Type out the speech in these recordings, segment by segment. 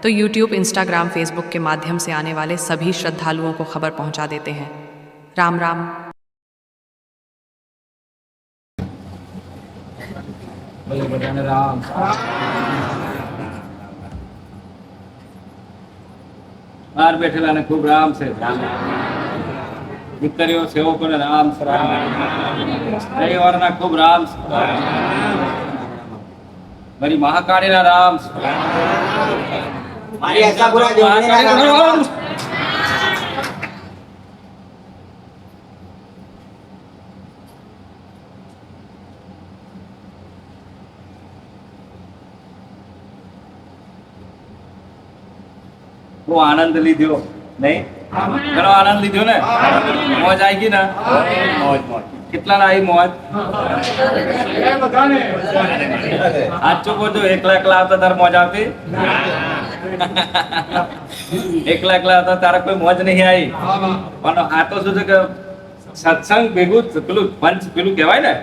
तो YouTube Instagram Facebook के माध्यम से आने वाले सभी श्रद्धालुओं को खबर पहुंचा देते हैं राम राम બોલો બધાને રામ બહાર બેઠેલાને ખૂબ રામ છે દીકરીઓ સેવકોને રામ છે રવિવારના ખૂબ રામ છે મારી મહાકાળીના રામ છે મહાકાળીના રામ. રામ બહુ આનંદ લીધો નહીં? ઘણો આનંદ લીધો ને? મોજ આવી ગઈ ને? મોજ મોજ. કેટલા આવી મોજ? આજ ચૂકો જો એકલા એકલા આવતા તાર મોજ આવતી? એકલા એકલા હતા તારે કોઈ મોજ નહીં આવી. પણ આ તો શું છે કે સત્સંગ ભેગું પેલું પંચ પેલું કહેવાય ને?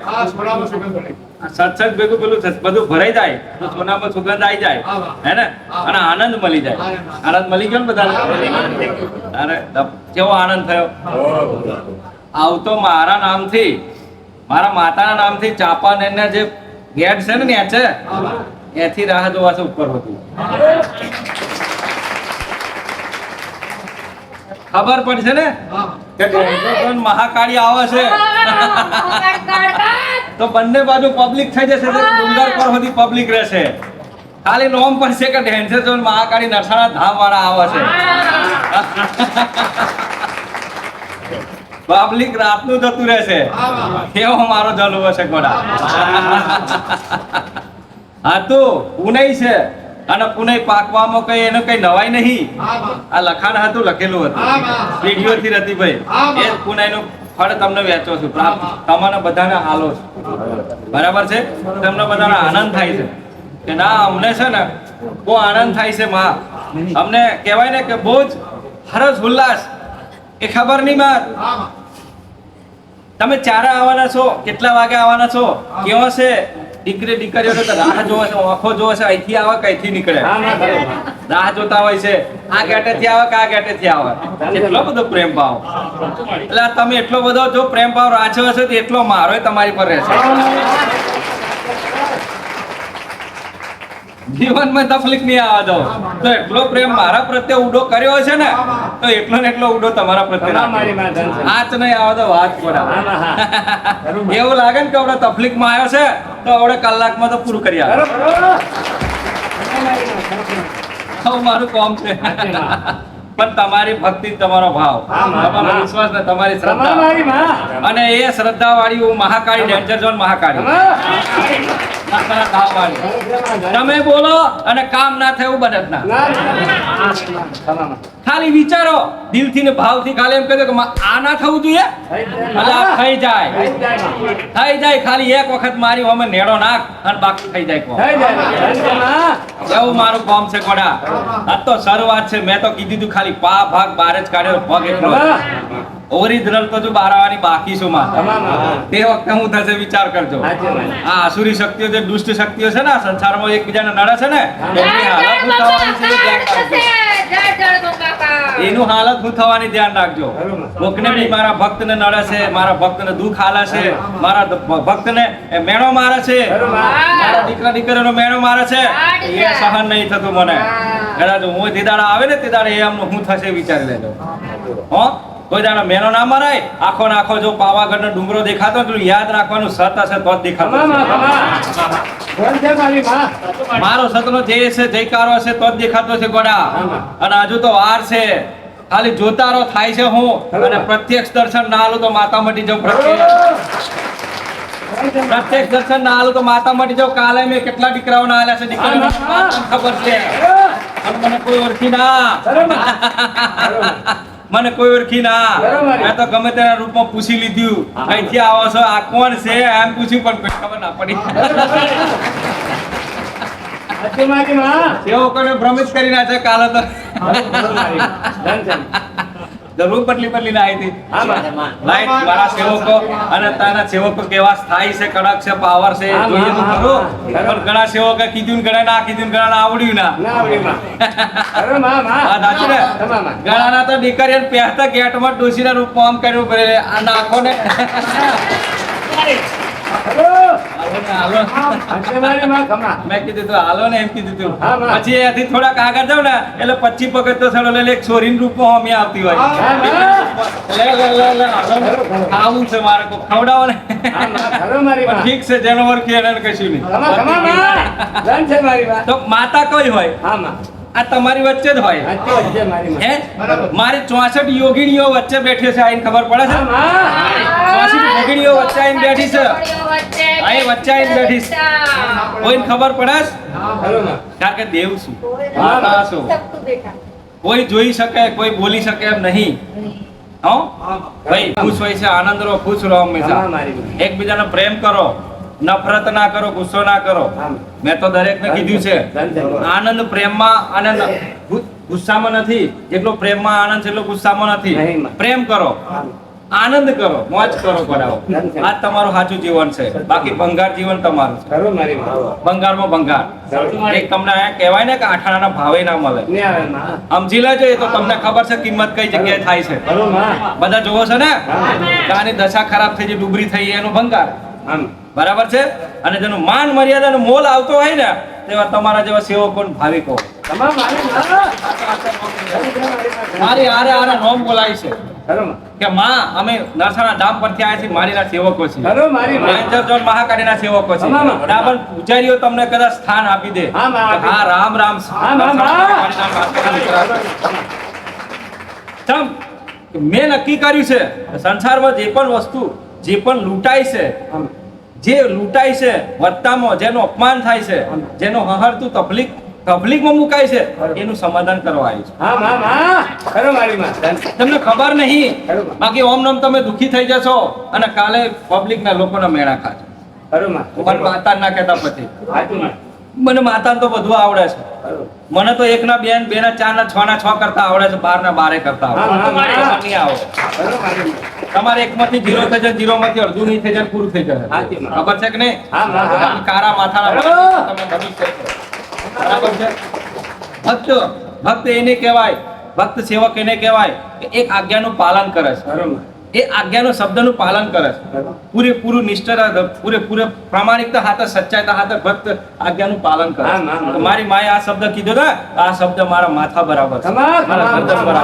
સત્સંગ ભેગું પેલું બધું ભરાઈ જાય તો સોનામાં સુગંધ આવી જાય હે ને? અને આનંદ મળી જાય. આનંદ મળી ગયો ને બધા અરે કેવો આનંદ થયો? આવતો મારા નામથી મારા માતાના નામથી ચાપાનેરના જે ગેટ છે ને ત્યાં છે એથી રાહ જોવા છે ઉપર હતું. ખબર પડશે ને? કે મહાકાળી આવે છે. તો બંને બાજુ પબ્લિક થઈ જશે ડુંગર પર સુધી પબ્લિક રહેશે. ખાલી નોમ પડશે કે ઢેન્સર ઝોન મહાકાળી નરસાણા ધામ વાળા આવે છે. પબ્લિક રાતનું જતું રહેશે. કેવો મારો જલવો છે ઘોડા હા. તો પુનઈ છે. અને પુનઈ પાકવામાં કઈ એનો કઈ નવાઈ નહીં. આ લખાણ હતું લખેલું હતું. પેઢીઓથી રતિભાઈ એ જ પુનઈનું ફળ તમને વેચો છું. પ્રાપ્ત તમને બધાને હાલો છે. બરાબર છે? તમને બધાને આનંદ થાય છે. કે ના અમને છે ને બહુ આનંદ થાય છે માં. અમને કહેવાય ને કે બહુ જ હરસ ઉલ્લાસ. એ ખબર નહીં માં? તમે ચારા આવવાના છો કેટલા વાગે આવવાના છો? કેવો છે? દીકરી દીકરીઓ તો રાહ જોવે છે આંખો જોવે છે અહીંથી આવે કે અહીંથી નીકળે. રાહ જોતા હોય છે આ ગેટે થી આવે કે આ ગેટેથી આવે એટલો બધો પ્રેમ ભાવ. એટલે તમે એટલો બધો જો પ્રેમ ભાવ હશે તો એટલો મારો તમારી પર રહેશે. જીવનમાં તકલીફ નહીં આવવા દો. તો એટલો પ્રેમ મારા પ્રત્યે ઉડો કર્યો છે ને તો એટલો ને એટલો ઉડો તમારા પ્રત્યે હાથ નહીં આવવા દો વાત કોરા. એવું લાગે ને કે આપણે તકલીફમાં આવ્યો છે તો આપણે કલાકમાં તો પૂરું કરી આવે. મારું કોમ છે. પણ તમારી ભક્તિ તમારો ભાવ. તમારો વિશ્વાસ ને તમારી શ્રદ્ધા. અને એ શ્રદ્ધા વાળી હું મહાકાળી ડેન્જર ઝોન મહાકાળી. તમે બોલો અને કામ ના થયું બને ના. ખાલી વિચારો દિલથી ને ભાવથી ખાલી એમ કહી કે આ ના થવું જોઈએ. થઈ જાય. થઈ જાય. ખાલી એક વખત મારી અમે નેડો નાખ અને બાકી થઈ જાય. એવું મારું કોમ છે કોડા આ તો શરૂઆત છે. મેં તો કીધું તું ખાલી પા ભાગ બાર જ કાઢ્યો પગ એટલો ઓરિજિનલ તો જો બાર આવવાની બાકી છું માં તે વખતે હું થશે વિચાર કરજો. આ આસુરી શક્તિઓ જે દુષ્ટ શક્તિઓ છે ને આ સંસારમાં એકબીજાને નડે છે ને એમની હાલત થવાની. એનું હાલત હું થવાની ધ્યાન રાખજો. કોકને બી મારા ભક્તને નડે છે મારા ભક્તને દુઃખ હાલે છે મારા ભક્ત ભક્તને એ મેણો મારે છે. મારા દીકરા દીકરીનો મેણો મારે છે. એ સહન નહીં થતું મને. કદાચ હું તે દાડા આવે ને તે દાડે એ આમનું હું થશે વિચારી લેજો. હો? કોઈ દાડા મેનો ના મરાય. આખો ને આખો જો પાવાગઢનો ડુંગરો દેખાતો યાદ રાખવાનું સત હશે. તો જ દેખાતો મારો સતનો જે છે જયકારો હશે તો જ દેખાતો છે ગોડા. અને હજુ તો વાર છે. ખાલી જોતારો થાય છે હું. અને પ્રત્યક્ષ દર્શન ના આલું તો માતા મટી જાઉં. પ્રત્યક્ષ પ્રત્યક્ષ દર્શન ના આલું તો માતા મટી જાઉં. કાલે મેં કેટલા દીકરાઓ ના આલ્યા છે દીકરા ખબર છે. મને કોઈ ઓળખી ના. મને કોઈ ઓળખી ના. મેં તો ગમે તેના રૂપમાં પૂછી લીધું. અહીંથી આવો છો. આ કોણ છે? એમ પૂછ્યું પણ કોઈ ખબર ના પડી. એવો સેવકોને ભ્રમિત કરી નાખે કાલે તો છે. જરૂર બદલી બદલી ના આવી હતી. હા મારા સેવકો અને તારા સેવકો કેવા સ્થાયી છે કડક છે પાવર છે જોઈએ તો ખરું. પણ ઘણા સેવકો કીધું ને ઘણા ના કીધું ને ઘણા ના આવડ્યું ના. ના સાચું ને? તમા માં તો દીકરી પહેરતા ગેટમાં ડોસીના રૂપમાં આમ કર્યું પડે આ નાખો ને. માં કીધું તું હાલો ને એમ કીધું તું. હા, હા. પછી એથી થોડાક આગળ જાવ ને એટલે પચી પગત તો સડો લે છોરીના રૂપમાં અમે આવતી હોય. ખાવું છે મારે કોઈ ખવડાવો ને. ઠીક છે જેનો વર્ગ કશું નહીં. તો માતા કઈ હોય? હા આ તમારી વચ્ચે જ હોય. હે? મારી ચોસઠ યોગીણીઓ વચ્ચે બેઠી છે આઈને ખબર પડે છે? ચોસઠ યોગીણીઓ વચ્ચે આઈને બેઠી છે. આઈ વચ્ચે આઈને બેઠી છે. કોઈને ખબર પડે છે? કારણ કે દેવ છું. માતા છું. કોઈ જોઈ શકે કોઈ બોલી શકે એમ નહીં. હો? ભાઈ ખુશ હોય છે આનંદ રહો ખુશ રહો હંમેશા. એકબીજાનો પ્રેમ કરો. નફરત ના કરો ગુસ્સો ના કરો. મેં તો દરેકને કીધું છે આનંદ પ્રેમમાં અને ગુસ્સામાં નથી. જેટલો પ્રેમમાં આનંદ છે એટલો ગુસ્સામાં નથી. પ્રેમ કરો. આનંદ કરો. મોજ કરો કરાવો આ તમારું સાચું જીવન છે. બાકી ભંગાર જીવન તમારું છે. ભંગારમાં ભંગાર. એક તમને કહેવાય ને કે આઠાણાના ભાવે ના મળે. ને સમજી લેજો એ તો તમને ખબર છે કિંમત કઈ જગ્યાએ થાય છે. બધા જોવો છો ને. આની દશા ખરાબ થઈ જે ડુબરી થઈ એનું ભંગાર. આમ બરાબર છે? અને જેનું માન મર્યાદા અને મોલ આવતો હોય ને તેવા તમારા જેવા સેવકો ભાવિકો મારી આરે આરે નોમ બોલાય છે. માં કે માં અમે નરસાણા ધામ પરથી આવ્યા છીએ મારીના સેવકો છીએ. ખરો મારી માં રેન્જર ઝોન મહાકાળીના સેવકો છે હા, પૂજારીઓ તમને કદાચ સ્થાન આપી દે. હા, રામ રામ. માં, નક્કી કર્યું છે સંસારમાં જે પણ વસ્તુ જે પણ લૂંટાય છે જે લૂંટાય છે વત્તામાં જેનું અપમાન થાય છે જેનો હહરતું તકલીફ તકલીફમાં મુકાય છે એનું સમાધાન કરવા આવ્યું છે. હા માં માં ખરો મારી માં તમને ખબર નહીં. બાકી ઓમ નમ તમે દુખી થઈ જશો અને કાલે પબ્લિક ના લોકોના મેળા ખાજો. પણ માતા ના કહેતા પછી. મને માતાને તો બધું આવડે છે. મને તો એક ના બે બે ના ચાર ના છ ના છ કરતા આવડે છે. બાર ના બારે કરતા આવડે. આવડે તમારે એક માંથી જીરો થઈ જાય જીરો માંથી અડધું નહીં થઈ જાય પૂરું થઈ જાય. ખબર છે કે નહીં? કારા માથાના તમે ભવિષ્ય બરાબર છે? ભક્ત ભક્ત એને કહેવાય ભક્ત સેવક એને કહેવાય કે એક આજ્ઞાનું પાલન કરે છે. એ આજ્ઞાનો શબ્દનું પાલન કરે છે. પૂરેપૂરું નિષ્ઠા પૂરેપૂરે પ્રામાણિકતા હાથે સચ્ચાઈતા હાથે ભક્ત આજ્ઞાનું પાલન કરે છે. મારી માએ આ શબ્દ કીધો ને આ શબ્દ મારા માથા બરાબર છે. મારા બરાબર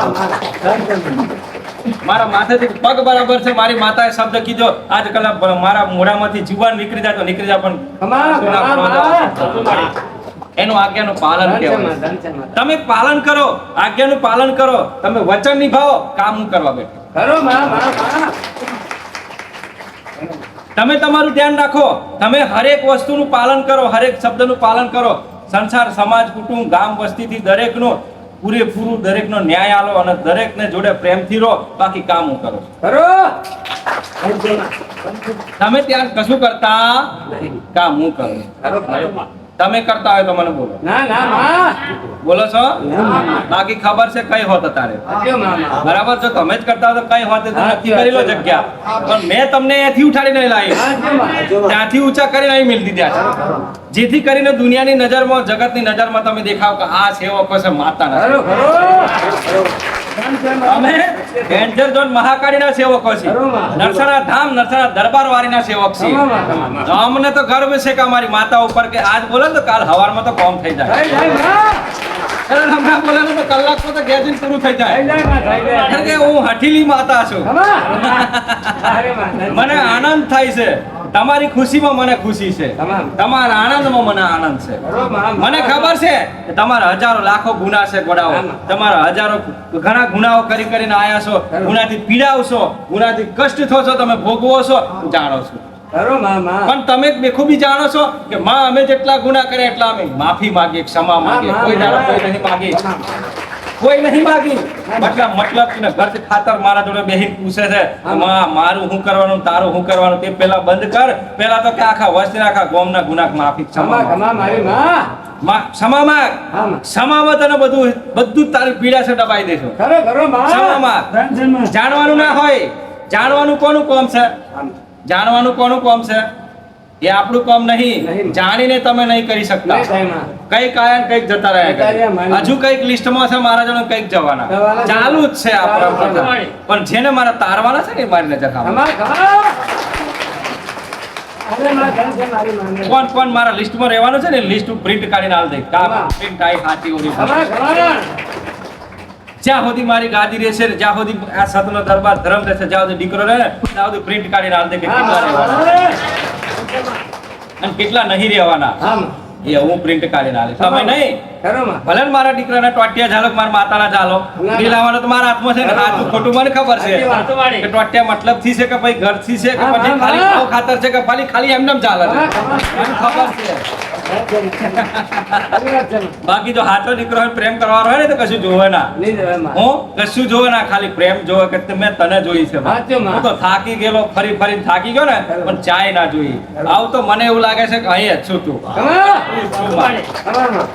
મારી. માથેથી પગ બરાબર છે મારી માતાએ શબ્દ કીધો. આજ કલાક મારા મોઢામાંથી જીવન નીકળી જાય તો નીકળી જાય પણ. એનું આજ્ઞાનું પાલન કહેવાય. તમે પાલન કરો આજ્ઞાનું પાલન કરો. તમે વચન નિભાવો કામ હું કરવા બેઠો. તમે તમારું ધ્યાન રાખો. તમે હરેક વસ્તુનું પાલન કરો હરેક શબ્દનું પાલન કરો. સંસાર સમાજ કુટુંબ ગામ વસ્તીથી દરેકનો પૂરેપૂરું દરેકનો ન્યાય આલો અને દરેકને જોડે પ્રેમથી રહો. બાકી કામ હું કરો માં. તમે ત્યાં કશું કરતા કામ હું કરું. તમે કરતા હોય તો મને બોલો. ના ના માં બોલો છો? બાકી ખબર છે કઈ હોત તારે. બરાબર છો તમે જ કરતા હો તો કઈ હોત નક્કી કરી લો જગ્યા. પણ મેં તમને ઉઠાડી ઉઠાડીને લાવી. ત્યાંથી ઊંચા કરીને અહીં મિલતી ત્યાં છે. જેથી કરીને દુનિયાની નજરમાં જગતની નજરમાં તમે દેખાવ કે આ સેવકો છે માતાના. અમે ડેન્જર ઝોન મહાકાળીના સેવકો છીએ. નરસણા ધામ નરસણા દરબાર વાળીના સેવક છીએ. અમને તો ગર્વ છે કે અમારી માતા ઉપર કે આજ બોલે તો કાલ હવારમાં તો કોમ થઈ જાય. હમણાં બોલે તો કલાકમાં તો ગેજિંગ પૂરું થઈ જાય. કારણ કે હું હઠીલી માતા છે. મને આનંદ થાય છે. તમારી ખુશીમાં મને ખુશી છે. તમારા આનંદમાં મને આનંદ છે. મને ખબર છે કે તમારા હજારો લાખો ગુના છે ગોડાઓ. તમારા હજારો ઘણા ગુનાઓ કરી કરીને આયા છો. ગુનાથી પીડાવશો ગુનાથી કષ્ટ થો છો. તમે ભોગવો છો. જાણો છું. પણ તમે બેખૂબી જાણો છો કે માં અમે જેટલા ગુના કર્યા એટલા અમે માફી માગીએ ક્ષમા માગીએ. કોઈ દાડો કોઈ નહીં માંગીએ કોઈ નહીં માગી મતલબ મતલબ કે ને ઘરથી ખાતર મારા જોડે બેહીને પૂછે છે માં મારું શું કરવાનું તારું શું કરવાનું તે પેલા બંધ કર. પેલા તો કે આખા વસ્તી આખા ગોમના ગુનાહ માફી ક્ષમા ક્ષમા મારી માં. માં ક્ષમા માંગ. હા માં. તને બધું બધું જ તારી પીડા છે દબાઈ દેશો ખરો ખરો માં. માં. જાણવાનું ના હોય. જાણવાનું કોનું કોમ છે? જાણવાનું કોનું કોમ છે? એ આપણું કોમ નહીં. જાણીને તમે નહીં કરી શકતા. માં. કંઈક આયા ને કંઈક જતા રહ્યા. હજુ કંઈક લિસ્ટમાં છે મારા જોડે કંઈક જવાના. ચાલુ જ છે આપણા. પણ જેને મારા તારવાના છે ને મારી નજર કોણ કોણ મારા લિસ્ટમાં રહેવાનું છે ને લિસ્ટ પ્રિન્ટ કાઢીને આલ દે પ્રિન્ટ આઈ હાથી ઓરી જ્યાં સુધી મારી ગાદી રહેશે ને, જ્યાં સુધી આ સતનો દરબાર ધર્મ રહેશે જ્યાં સુધી દીકરો રહે ત્યાં સુધી પ્રિન્ટ કાઢીને આલ દે કે કેટલા રહેવાના. અને કેટલા નહીં રહેવાના. એ હું પ્રિન્ટ કાઢીને આલે તમે નહીં? ભલે મારા દીકરાના ટોટિયા ઝાલો મારા માતાના ઝાલો. ના. લીલાવાનો તો મારા હાથમાં છે ને. સાચું ખોટું મને ખબર છે. કે ટોટિયા મતલબથી છે કે ભાઈ ઘરથી છે કે પછી ખાલી ખાતર છે કે ખાલી ખાલી એમને એમ ચાલે છે. ખબર છે. બાકી જો હાથો નીકળો પ્રેમ કરવાનો હોય ને તો કશું જોવે ના. હું? કશું જોવે ના ખાલી પ્રેમ જોવે કે તે મેં તને જોઈ છે હું તો થાકી ગયેલો ફરી ફરી થાકી ગયો ને પણ ચાય ના જોઈ. આવું તો મને એવું લાગે છે કે અહીં જ છું તું.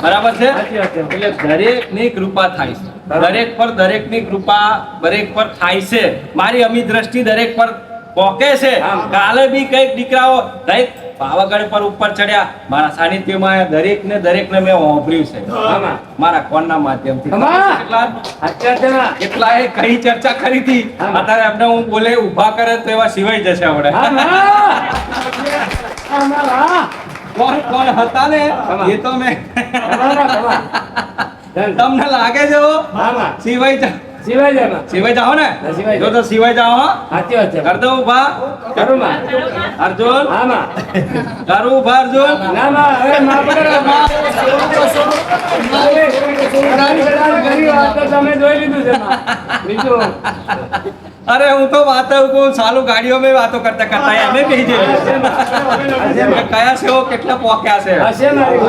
બરાબર છે? એટલે દરેકની દરેકની કૃપા થાય છે. દરેક પર દરેકની કૃપા દરેક પર થાય છે. મારી અમી દ્રષ્ટિ દરેક પર પોકે છે. કાલે બી કંઈક દીકરાઓ કંઈક પાવાગઢ પર ઉપર ચડ્યા. મારા સાનિધ્યમાં દરેક ને દરેક ને મેં વાપર્યું છે. મારા કોણના માધ્યમથી. એટલા. કેટલાએ કઈ ચર્ચા કરી હતી? અત્યારે એમને હું બોલે ઊભા કરે તો એવા સિવાય જશે આપણે. કોણ કોણ હતા ને? એ તો મેં. તમને લાગે છે હો? સિવાય જા- સિવાય જાય સિવાય જાઓ ને? જો તો સિવાય જાઓ સાચી વાત છે. કર દો ઊભા માં. અર્જુન. હા માં. કરું ઊભા અર્જુન. ના માં, હવે માં વાતો તમે જોઈ લીધું છે બીજું. અરે હું તો વાત કહું સાલું ગાડીઓ માં વાતો કરતા કરતા એને કહી દે કે કયા છે કેટલા પોક્યા છે?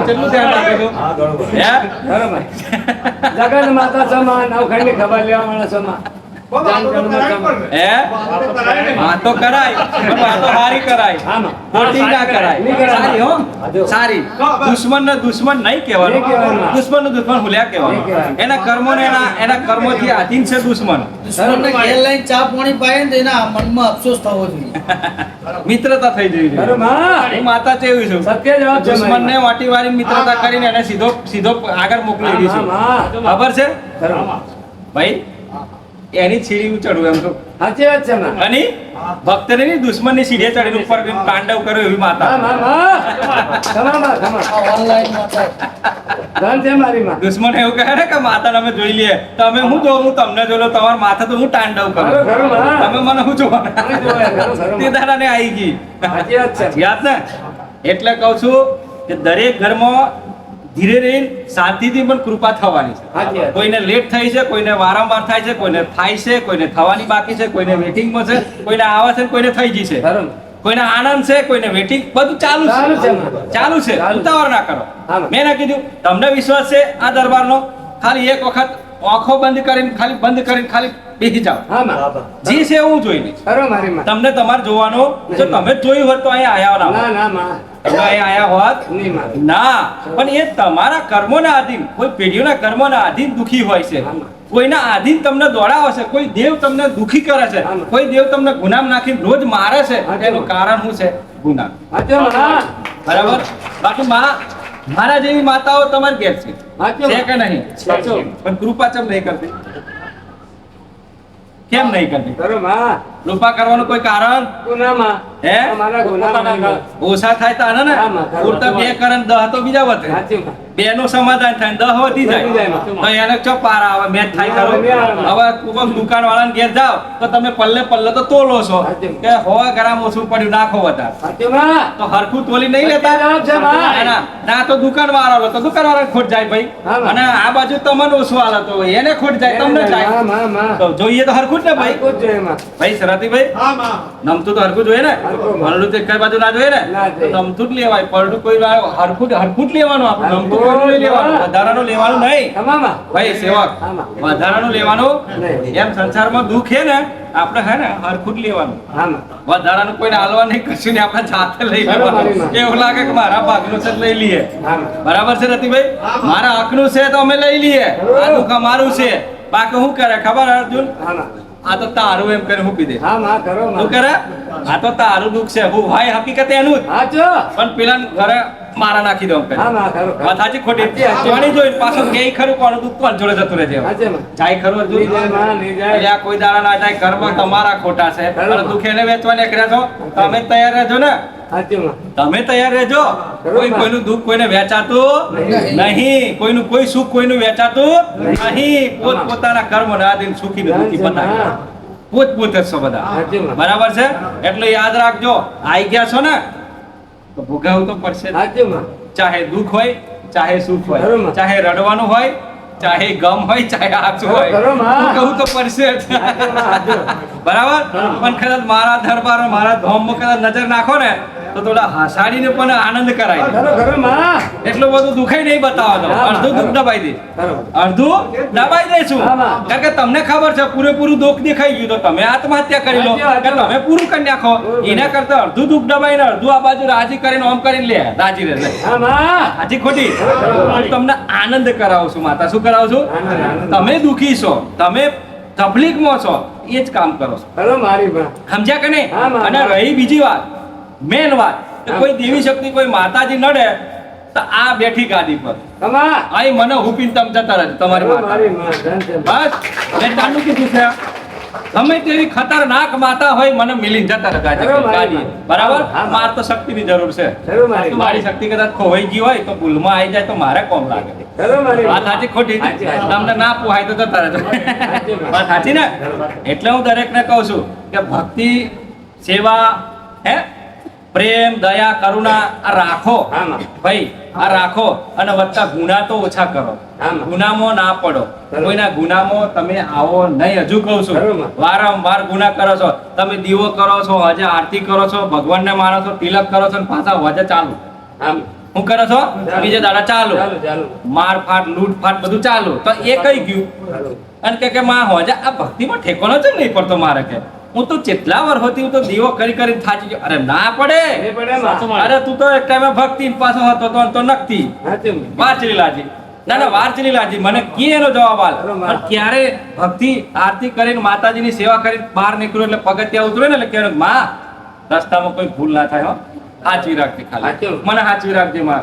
કેટલું ધ્યાન બરોબર. જગત માતા સમા નવખંડી ખબર લેવા માણસો જાન જન્મ સમા. હે? વાતો કરાય પણ હારી કરાય. ખોટી ના. કરાય. સારી હો? સારી. દુશ્મન ને દુશ્મન નહીં કહેવાનું. દુશ્મનનું દુશ્મન હુલ્યા કહેવાનું. કહેવાનું. એના કર્મો ને એના એના કર્મોથી આધીન છે દુશ્મન. દુશ્મનને ઘેર લઈને ચા પાણી પાય ને એના મનમાં અફસોસ થવો જોઈએ. મિત્રતા થઈ જવી બરોબર. જોઈએ હું માતા ચેવી છું. સત્ય જવાબ દુશ્મન ને વાટી વાળી મિત્રતા કરીને એને સીધો સીધો આગળ મોકલી દીધું ખબર છે? ભાઈ એની સીડી હું ચડું એમ તો. સાચી વાત છે. અને દુશ્મનની દુશ્મનની સીડીએ ચડીને ઉપર તાંડવ કર્યો એવી માતા. ધન છે મારી માં. દુશ્મન એવું કહે ને કે માતા અમે જોઈ લઈએ. તમે હું જો હું તમને જોઈ લઉં તમારા માથે તો હું તાંડવ કરું. તમે મને હું જોવા મને જોવાય, ખરું, ખરું, તે માં. દાડાને આવી ગઈ. સાચી વાત છે. યાદ ને? એટલે કહું છું કે દરેક ઘરમાં ધીરે રહીને શાંતિથી પણ કૃપા થવાની છે. કોઈને લેટ થઈ છે કોઈને વારંવાર થાય છે કોઈને થાય છે કોઈને થવાની બાકી છે કોઈને વેટિંગમાં છે કોઈને આવા છે કોઈને થઈ ગઈ છે. કોઈને આનંદ છે કોઈને વેટિંગ બધું ચાલુ ચાલુ છે. ચાલુ છે. ઉતાવળ ના કરો. મેં ના કીધું તમને વિશ્વાસ છે આ દરબારનો? ખાલી એક વખત આંખો બંધ કરીને ખાલી બંધ કરીને ખાલી બેસી જાઓ. હા જે છે એવું જોઈ. તમને તમારે જોવાનું જો તમે જોયું હોત તો અહીંયા આયા ના ના હોત. ના માં. તમે અહીંયા આયા હોત? ના પણ એ તમારા કર્મોના આધીન કોઈ પેઢીઓના કર્મોના આધીન દુખી હોય છે. કોઈના આધીન તમને દોડાવે છે કોઈ દેવ તમને દુખી કરે છે કોઈ દેવ તમને ગુનામ નાખી રોજ મારે છે એનું કારણ શું છે? ગુના બરાબર? બાકી માં મારા જેવી માતાઓ તમારી ઘેર છે. કે નહીં? પણ કૃપા ચમ નહીં કરતી. કેમ નહીં કરતી ખરું માં. કૃપા કરવાનું કોઈ કારણ ગુનામાં. હે? અમારા ગુનામાં. ઓછા થાય તો આને ને પૂરતા બે કરણ દહ તો બીજા વધે સાચું. બે નું સમાધાન થાય દહ વધી જાય, તો એને ચો પાર આવે મેચ થાય ખરો. હવે કોઈક દુકાન વાળાને ઘેર જાવ તો તમે પલ્લે પલ્લે તો તોલો છો. કે હો ગરમ ઓછું પડ્યું નાખો વધારે. તો હરખું તોલી નહીં લેતા. ના, તો દુકાન વાળો તો દુકાન વાળા ખોટ જાય ભાઈ. અને આ બાજુ તમને ઓછું આલે તો એને ખોટ જાય તમને જાય. માં, માં. તો જોઈએ તો હરખું જ ને ભાઈ. ભાઈ સરાતી ભાઈ? નમતું તો હરખું જોઈએ ને. પલડું તો કઈ બાજુ ના જોઈએ ને? નમતું જ લેવાય પલડું કોઈ હરખું હરખું જ લેવાનું આપણે નમતું કોઈનું લેવાનું. વધારાનું લેવાનું નહીં. ભાઈ સેવક વધારાનું લેવાનું એમ સંસારમાં દુઃખ છે ને આપણે હે ને હરખું લેવાનું. વધારાનું કોઈને હાલવા નહીં કશું નહીં આપણે જાતે લઈ લેવાનું. એવું લાગે કે મારા ભાગનું છે લઈ લઈએ. બરાબર છે રતિભાઈ? મારા આંખનું છે તો અમે લઈ લઈએ. આ દુઃખ અમારું છે. બાકી શું કરે ખબર અર્જુન? આ તો તારું એમ કરીને મૂકી દે. હા માં કરો શું કરે? આ તો તારું દુઃખ છે. હું ભાઈ હકીકત એનું હા પણ પેલા ઘરે મારા નાખી દઉં હા માં કરો કરો. વાત સાચી ખોટી સાચી, જોઈ પાછું કેય ખરું કોણ દુઃખ કોણ જોડે જતું રહેજે જાય ખરું જોઈ જાય કોઈ દાડા ના જાય ઘરમાં તમારા ખોટા છે. દુઃખ એને વેચવા નીકળ્યા છો તમે તૈયાર રહેજો ને. હા તમે તૈયાર રહેજો. કોઈ કોઈનું દુઃખ કોઈને વેચાતું નહીં. કોઈનું કોઈ સુખ કોઈનું વેચાતું નહીં. પોત પોતાના કર્મ ના સુખી ને? દુઃખી હા, પોત પોત જ છો બધા. બરાબર છે? એટલે યાદ રાખજો આઈ ગયા છો ને તો ભોગાવું તો પડશે. હા ચાહે દુઃખ હોય ચાહે સુખ હોય. ચાહે રડવાનું હોય ચાહે ગમ હોય ચાહે આંસુ હોય. ખરું માં. તો પડશે. બરાબર? પણ કદાચ મારા દરબાર મારા ધોમ કદાચ નજર નાખો ને તો થોડા હસાડીને પણ આનંદ કરાય. એટલું બધું દુખાઈ નહીં બતાવવાનો. અડધું દુઃખ દબાઈ દે. અડધું દબાઈ દઈશું. કારણ કે તમને ખબર છે પૂરેપૂરું દુઃખ દેખાઈ ગયું તો તમે આત્મહત્યા કરી લો. કે તમે પૂરું કરી નાખો. એના કરતા અડધું દુઃખ દબાઈને અડધું આ બાજુ રાજી કરીને ઓમ કરીને લે. રાજી રહે હાજી ખોટી. હું તમને આનંદ કરાવું છું માતા. શું કરાવું છું. તમે દુખી છો. તમે તકલીફમાં છો. એ જ કામ કરો છો. મારી સમજ્યા કે નહીં? અને રહી બીજી વાત. મેન વાત કોઈ દેવી શક્તિ કોઈ માતાજી નડે તો આ બેઠી ગાડી પર. આઈ મને હુપીને તમ જતા રહેજો તમારી. બસ મેં ચાલુ કીધું છે. ગમે તેવી ખતરનાક માતા હોય મને મિલીને જતા રહે ગાદી બરાબર. માર તો શક્તિની જરૂર છે. મારી. શક્તિ કદાચ ખોવાઈ ગઈ હોય તો ભૂલમાં આવી જાય તો મારે કોમ લાગે. વાત સાચી ખોટી. તમને ના પોહાય તો જતા રહેજો. વાત. સાચી ને? એટલે હું દરેકને કહું છું કે ભક્તિ સેવા હે? પ્રેમ દયા કરુણા આ રાખો. ભાઈ આ રાખો અને વત્તા ગુના તો ઓછા કરો. ગુનામાં ના પડો. કોઈના ગુનામાં તમે આવો નહીં હજુ કહું છું. વારંવાર ગુના કરો છો. તમે દીવો કરો છો હજે આરતી કરો છો ભગવાનને માનો છો તિલક કરો છો પાછા હજે ચાલુ. આમ હું કરો છો? બીજે દાડા ચાલુ. માર ફાટ લૂટ ફાટ બધું ચાલુ. તો એ કઈ ગયું? અને કે કે માં હોજા. આ ભક્તિમાં ઠેકોનો જ નહીં પડતો મારે કે. હું તો કેટલા વર હતી હું તો દીવો કરી કરી થાચી ગયો. અરે ના પડે. અરે તું તો એક ટાઈમે ભક્તિ પાછો હતો તો તો નકતી વાંચલી ચલી લાજી. ના ના વાંચલી લાજી. મને કી એનો જવાબ આલ. પણ ક્યારે ભક્તિ આરતી કરીને માતાજીની સેવા કરીને બહાર નીકળ્યું એટલે પગથિયા ઉતર્યો ને એટલે કહેવાનું માં રસ્તામાં કોઈ ભૂલ ના થાય હો. હાચવી રાખજે ખાલી. મને હાચવી રાખજે માં.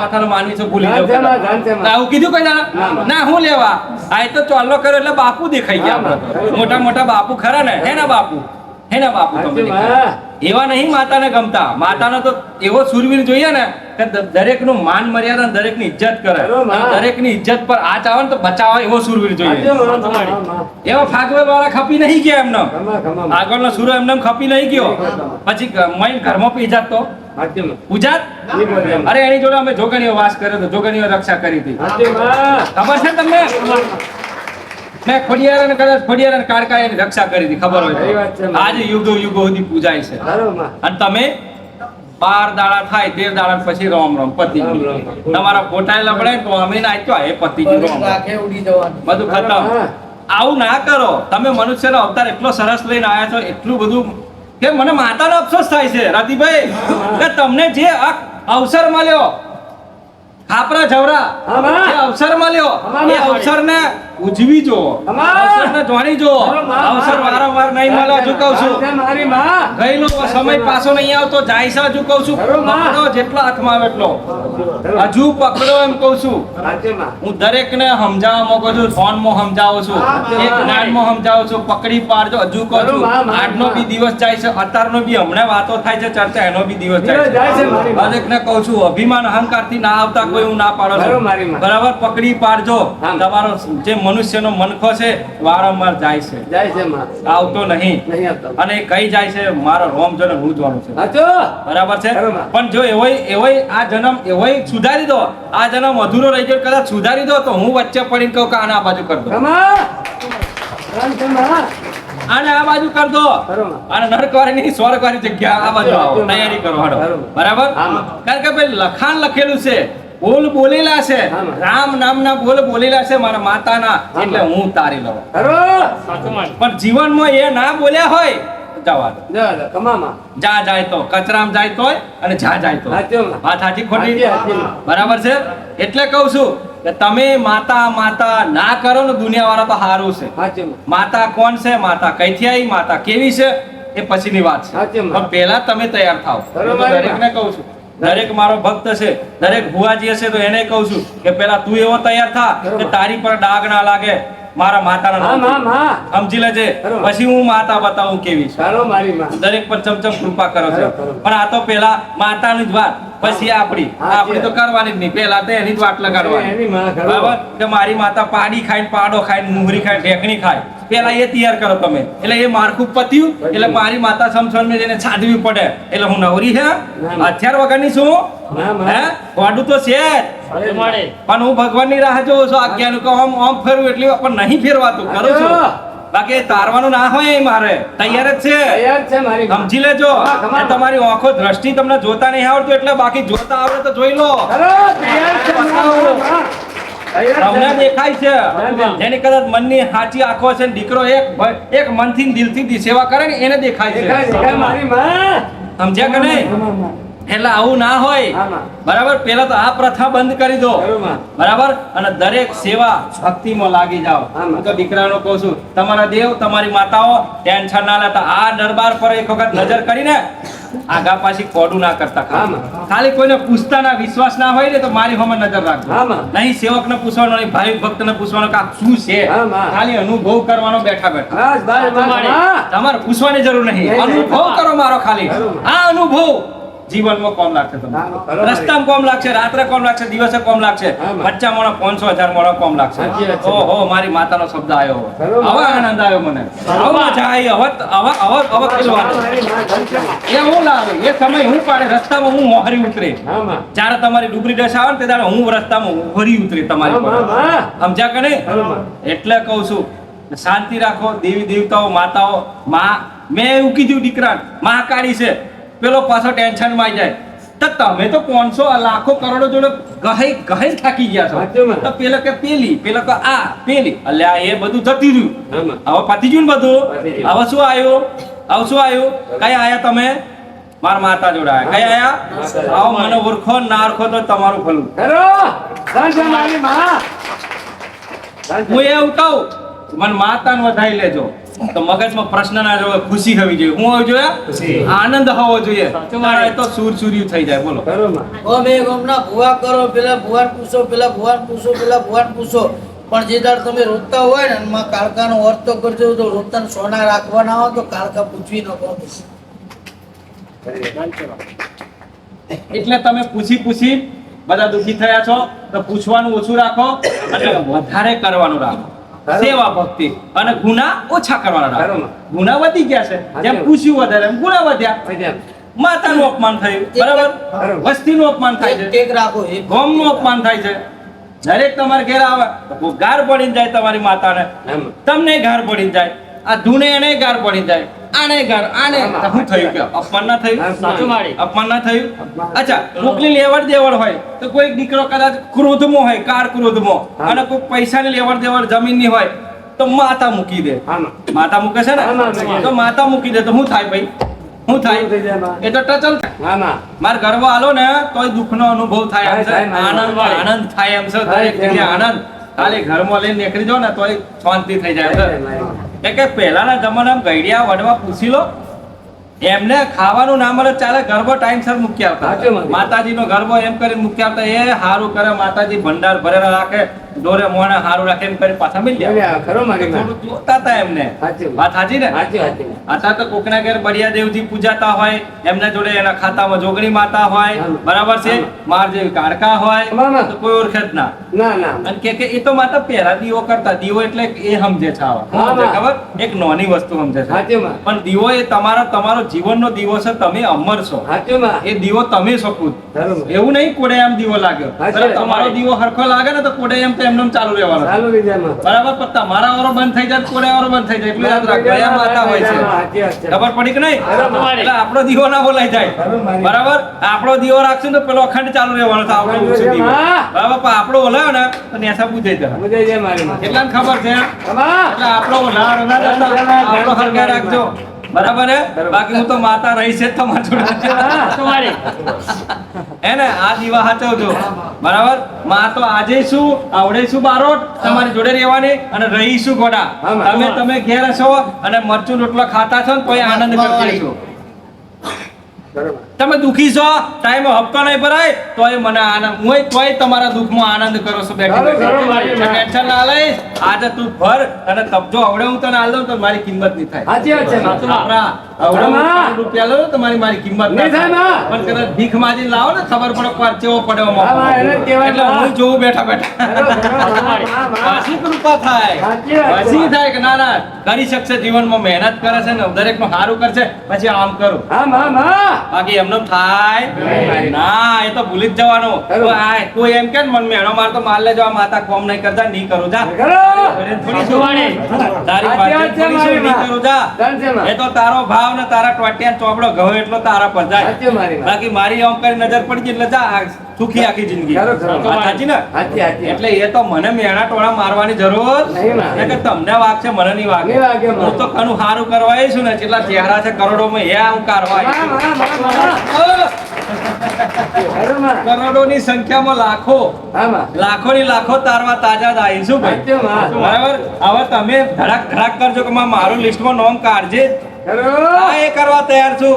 માથાનો માની છો ભૂલી જાવ. આવું કીધું કઈ ના, દાડા ના. હું લેવા? આ તો ચોલ્લો કર્યો એટલે બાપુ દેખાઈ ગયા. મોટા મોટા બાપુ ખરા ને? હે ને બાપુ? હે ને બાપુ તમે દેખાય. માં. એવા નહીં માતાને ગમતા. માતાનો તો એવો સુરવીર જોઈએ ને કે દરેકનું માન મર્યાદા દરેકની ઇજ્જત કરે. દરેકની ઇજ્જત પર આચ આવે ને તો બચાવવા એવો સુરવીર જોઈએ. એવો ફાગવે વાળા ખપી નહીં ગયા એમને. આગળનો સુરો એમને ખપી નહીં ગયો. પછી મય ઘરમાં પી જાત તો? એમ. અરે એની જોડે અમે જોગણીઓ વાસ કર્યો તો જોગણીઓ રક્ષા કરી હતી. ખબર છે તમને? મેં ખોડિયાર અને કદાચ ખોડિયાર અને કાળકા એની રક્ષા કરી હતી ખબર હોય. આજે યુગો યુગો સુધી પૂજાય છે. અને તમે બાર દાડા થાય તેર દાડા પછી રોમ રોમ પતિ. તમારા ફોટા લબડે તો અમે નાખ્યો એ પતિ રોમ રોમ. રાખે ઉડી જવાનું. બધું ખતમ. આવું ના કરો. તમે મનુષ્યનો અવતાર એટલો સરસ લઈને આવ્યા છો એટલું બધું કે મને માતાનો અફસોસ થાય છે રાતીભાઈ. કે તમને જે અવસર મળ્યો ખાપરા જવરા અવસર મળ્યો એ અવસર અવસરને ઉજવી જો. માં. અવસરને જાણી જુઓ અવસર વારંવાર નહીં મળે હજુ છું. મારી માં. ગયેલો સમય પાછો નહીં આવતો જાય છે હજુ છું. પકડો જેટલો હાથમાં આવે એટલો. હજુ પકડો એમ કહું છું. માં. હું દરેકને સમજાવવા માંગુ છું ફોનમાં સમજાવું છું એક જ્ઞાનમાં સમજાવું છું પકડી પાડજો હજુ કહું છું. માં, માં, આજનો બી દિવસ જાય છે અત્યારનો બી હમણાં વાતો થાય છે ચર્ચા એનો બી દિવસ જાય છે. માં. દરેકને કહું છું અભિમાન અહંકારથી ના આવતા કોઈ હું ના પાડો છું. બરાબર? પકડી પાડજો. તમારો જે મનુષ્યનો મનખો છે વારંવાર જાય છે. જાય છે આવતો નહીં. અને કઈ જાય છે મારો રોમ જન્મ હું જોવાનું છે? બરાબર. છે પણ જો એવો એવો આ જન્મ એવો સુધારી દો. આ જન્મ અધૂરો રહી ગયો કદાચ સુધારી દો તો હું વચ્ચે પડીને કહું કે આને આ બાજુ કર દો. અને આ બાજુ કર દો. અને અને નરકવાળીની સ્વર્ગવારી જગ્યા આ બાજુ આવો. તૈયારી કરો હાડો. બરાબર. કારણ કે ભાઈ લખાણ લખેલું છે. બોલ બોલેલા છે. રામ નામના બોલ બોલેલા છે મારા માતાના. એટલે હું તારી લઉં પણ જીવનમાં એ ના બોલ્યા હોય જવા જા જા કમામાં. જા જાય તો કચરામ જાય તોય અને જા જાય તો. વાત સાચી ખોટી? સાચી, સાચી. બરાબર છે? એટલે કહું છું કે તમે માતા માતા ના કરો ને દુનિયા વાળા તો સારું છે. માતા કોણ છે? માતા કઈથી આવી માતા કેવી છે? એ પછીની વાત છે. પણ પહેલા તમે તૈયાર થાવ દરેકને કહું છું. દરેક મારો ભક્ત છે દરેક ભુવાજી હશે તો એને કહું છું કે પેલા તું એવો તૈયાર થા કે તારી પર ડાઘ ના લાગે મારા માતાના હા નામથી. માં માં સમજી લેજે. પછી હું માતા બતાવું કેવી દરેક પર ચમચમ કૃપા કરો છો. પણ આ તો પેલા માતાની જ વાત. પછી આપડી. આપડી તો કરવાની જ નહીં. પેલા તો એની જ વાત લગાડવાની. માં. બરાબર? કે મારી માતા પાડી ખાઈને પાડો ખાઈને મુહરી ખાય ઢેકણી ખાય. પેલા એ તૈયાર કરો તમે. એટલે એ માળખું પત્યું એટલે મારી માતા સમસણ ને જેને છાંદવી પડે. એટલે હું નવરી હે ના. હથિયાર વગરની છું. ના, ના. હે? વાડું તો છે જ. પણ હું ભગવાનની રાહ જોઉં છું. આજ્ઞાનું કે આમ આમ ફેરવું એટલે પણ નહીં ફેરવાતું. કરું છું. બાકી તારવાનું ના હોય એ મારે. તૈયાર જ છે. તૈયાર છે મારી સમજી લેજો. તમારી આંખો દ્રષ્ટિ તમને જોતા નહીં આવડતું એટલે બાકી જોતા આવડે તો જોઈ લો. તમને દેખાય છે. જેની કદાચ મનની સાચી આંખો છે ને દીકરો એક એક મનથી દિલથી સેવા કરે ને એને દેખાય છે. સમજ્યા કે નહીં. એટલે આવું ના હોય. બરાબર? પેલા તો આ પ્રથા બંધ કરી દો. બરાબર? અને દરેક સેવા ભક્તિમાં લાગી જાઓ. હા, તો દીકરાનો કહું છું તમારા દેવ તમારી માતાઓ ટેન્શન ના લેતા આ દરબાર પર એક વખત નજર કરીને આગા પાછી કોડું ના કરતા ખાલી કોઈને પૂછતા ના વિશ્વાસ ના હોય ને તો મારી હોમે નજર રાખજો. નહીં સેવક ને પૂછવાનો નહીં ભાઈ ભક્ત ને પૂછવાનો કે શું છે? ખાલી અનુભવ કરવાનો બેઠા બેઠા. તમારે પૂછવાની જરૂર નહીં. અનુભવ કરો મારો ખાલી. આ અનુભવ જીવનમાં કોમ લાગશે તમને. રસ્તામાં કોમ લાગશે રાત્રે કોમ લાગશે દિવસે કોમ લાગશે. બચ્ચા. મોણો પાંચસો હજાર મોણો કોમ લાગશે. ઓહો મારી માતાનો શબ્દ આવ્યો હવે. આનંદ આવ્યો મને. હવે મજા આવી હવે હવે હવે હવે ખીલવાનું. એ હું લાવે એ સમય હું પાડે રસ્તામાં હું મોહરી ઉતરે. જ્યારે તમારી ડુબરી દશા આવે ને તે દાડે હું રસ્તામાં ઉભરી ઉતરી તમારી પર. સમજ્યા કે નહીં? એટલે કહું છું શાંતિ રાખો દેવી દેવતાઓ માતાઓ માં. મેં એવું કીધું દીકરા મહાકાળી છે. પેલો પાછો ટેન્શનમાં આવી જાય. તો તમે તો પાંચસો લાખો કરોડો જોડે ગહી ગહી થાકી ગયા છો. તો પેલો કે પેલી પેલો કે આ પેલી. અલ્યા એ બધું જતી રહ્યું. હવે પતી ગયું ને બધું? હવે શું આવ્યું હવે શું આવ્યું કઈ આયા તમે? મારા માતા જોડે આયા. કઈ આયા. આવો મને ઓળખો ના ઓળખો તો તમારું ભલું. હું એવું કહું મને માતાને વધાઈ લેજો. તો મગજમાં પ્રશ્ન ના જોવે ખુશી હોવી જોઈએ. હું હોવી જોઈએ? આનંદ હોવો જોઈએ. તમારે તો સુર સુર્યું થઈ જાય. બોલો. ખરો, માં. ગમના ભૂવા કરો પેલા ભુવાન પૂછો પેલા ભુવાન પૂછો પેલા ભુવાન પૂછો. પણ જે દાડ તમે રોતા હોય ને એમાં કાળકાનો અર્થ તો કરજો. તો રોતાને સોના રાખવાના હોય તો કાળકા પૂછવી ન કરો એટલે તમે પૂછી પૂછી બધા દુખી થયા છો. તો પૂછવાનું ઓછું રાખો અને વધારે કરવાનું રાખો. સેવા ભક્તિ અને ગુના ઓછા કરવાના. ગુના વધી ગયા છે. જેમ પૂછ્યું વધારે એમ ગુના વધ્યા. માતાનું અપમાન થયું. બરાબર. વસ્તીનું અપમાન થાય છે. રાખો ગોમનું અપમાન થાય છે. દરેક તમારે ઘેર આવે. તો ગાર પડી જાય તમારી માતાને. તમને ગાર પડી જાય. આ ધૂને એને ગાર પડી જાય. આને ઘર આને શું થયું કે અપમાન ના થયું? સાચું મારી. અપમાન ના થયું? અચ્છા કોકની લેવડ દેવડ હોય તો કોઈ દીકરો કદાચ ક્રોધમાં હોય કાર ક્રોધમાં અને કોઈ પૈસાની લેવડ દેવડ જમીનની હોય તો માતા મૂકી દે. માતા મૂકે છે ને? તો માતા મૂકી દે. તો શું થાય ભાઈ? શું થાય? એ તો ટચલ થાય. હા, માં. ગર્વ આલો ને તોય દુઃખનો અનુભવ થાય એમ છે. આનંદ આનંદ થાય એમ છે. આનંદ. ખાલી ઘરમાં લઈને નીકળી જાઓ ને તોય શાંતિ થઈ જાય મારી. કે કે પહેલાના જમાનામાં ગઈડિયા વડવા પૂછી લો. એમને ખાવાનું ના મળે ચાલે ગરબો ટાઈમસર મૂકી આવતા. માતાજીનો ગરબો એમ કરીને મૂકી આવતા. એ સારું કરે માતાજી ભંડાર ભરેલા રાખે. ડોરે મોણે હારું રાખે એમ કરી પાછા મિલ જાય ખરો મારી થોડું જોતા હતા એમને. વાત. સાચી ને? છે. તો કોકના ઘેર બળિયા દેવજી પૂજાતા હોય એમના જોડે એના ખાતામાં જોગણી માતા હોય બરાબર છે? માર જેવી કાળકા હોય તો કોઈ ઓળખે જ ના. ના ના. અને કે કે એ તો માતા પહેલા દીવો કરતા દીવો એટલે એ સમજે છે. ખબર? એક નોની વસ્તુ સમજે છે. પણ દીવો એ તમારા તમારો જીવનનો દીવો છે તમે અમર છો. એ દીવો તમે છો ખુદ. એવું નહીં કોડે એમ દીવો લાગ્યો. તમારો દીવો હરખો લાગે ને તો કોડે એમ તો એમનેમ ચાલુ રહેવાનો ચાલુ. બરાબર પણ તમારા વારો બંધ થઈ જાય કોડે વારો બંધ થઈ જાય એટલું યાદ રાખજો. એમ માતા હોય છે. ખબર પડી કે નહીં? એટલે આપણો દીવો ના બોલાઈ જાય. બરાબર. આપણો દીવો રાખશું ને તો પેલો અખંડ ચાલુ રહેવાનો છે આપણો ઊંચો દીવો. બરાબર પણ આપણો ઓલાયો ને તો નેસા બુજાઈ જાય બુજાઈ જાય મારી માં. ખબર છે. એટલે આપણો ના ના આપણો હરખે રાખજો. બરાબર હે? બાકી હું તો માતા રહી છે જ તમારી હે ને? આ દીવા હાચવજો. બરાબર? માં તો આજે શું આવડે શું બારોટ. તમારી જોડે રહેવાની અને રહીશું ગોડા. તમે તમે ઘેર હશો અને મરચું રોટલો ખાતા છો ને કોઈ આનંદ કરતી બરાબર. તમે દુખી છો ટાઈમે હપ્તો નહીં ભરાય તોય મને આનંદ હું તોય તમારા દુઃખમાં આનંદ કરો છો બેઠી. ટેન્શન ના લઈ આજે તું ભર અને તબજો આવડે હું તને આલ દઉં તો મારી કિંમત નહીં થાય. સાચી વાત છે. આવડે રૂપિયા લઉં તો મારી મારી કિંમત નહીં થાય, પણ કદાચ ભીખ માજી લાવો ને ખબર પડે પર ચેવો કહેવાય, એટલે. હું જોઉં બેઠા બેઠા. કૃપા થાય. પછી થાય કે ના ના કરી શકશે જીવનમાં મહેનત કરે છે ને દરેકનું સારું કરશે પછી આમ કરું. આમ માં, માં. બાકી એમનો થાય ના એ તો ભૂલી જ જવાનું. કોઈ એમ કે મન મેળો માર તો માલ લેજો આ માતા કોમ નહીં કરતા નહીં કરું જા? તારી પાસે નહીં કરું જા. એ તો તારો ભાવ ને તારા ટોટિયા ચોપડો ઘઉં એટલો તારા પર જાય. બાકી મારી આમ કરી નજર પડી એટલે જા સુખી આખી જિંદગી. એટલે એ તો મને મેણા ટોળા મારવાની જરૂર નહીં, માં. કે તમને વાગશે મને નહીં વાગે વાગે, હું તો કનું સારું કરવા આવીશ છું ને કેટલા ચહેરા છે કરોડોમાં એ હું કારવા માં. કરોડોની સંખ્યામાં લાખો લાખો ની લાખો તારવા તાજા જ આવીશું ભાઈ. બરાબર? હવે તમે ધડાક ધડાક કરજો કે મારું લિસ્ટમાં નોમ કાઢજે. હા એ કરવા તૈયાર છું.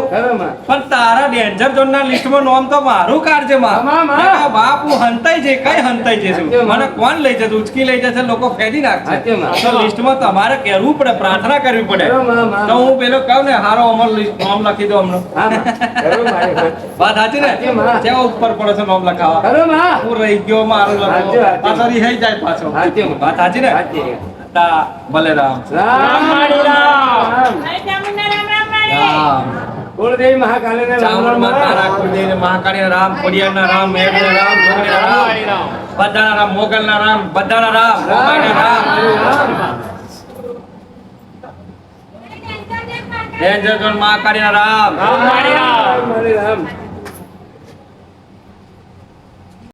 પણ તારા ડેન્જર ઝોન ના લિસ્ટમાં નોમ તો મારું કાઢજે માં. માં. બાપ હું હંતાઈ જઈ કઈ હંતાઈ જઈશું? મને કોણ લઈ જશે? ઉચકી લઈ જશે લોકો ફેદી નાખશે. સાચું, માં. તમારે કહેવું પડે પ્રાર્થના કરવી પડે. તો હું પેલો કહું ને હારો અમર નોમ લખી દો માં. વાત. સાચી ને? કેવા ઉપર પડે છે નોમ લખાવા? હું રહી ગયો મારું લખો. પાછો રિહાઈ જાય પાછો. વાત. સાચી ને? ભલે રામ. રામ. માળી રામ. રામ કુળદેવી મહાકાલીને રામ રામ ચામુંડ માતા રામ. રામ. કુળદેવી મહાકાળી રામ રામ મેઘના રામ બધાના રામ મોગલના રામ. બધાના રામ. રામ ઝોન મહાકાળીના રામ. રામ રામ.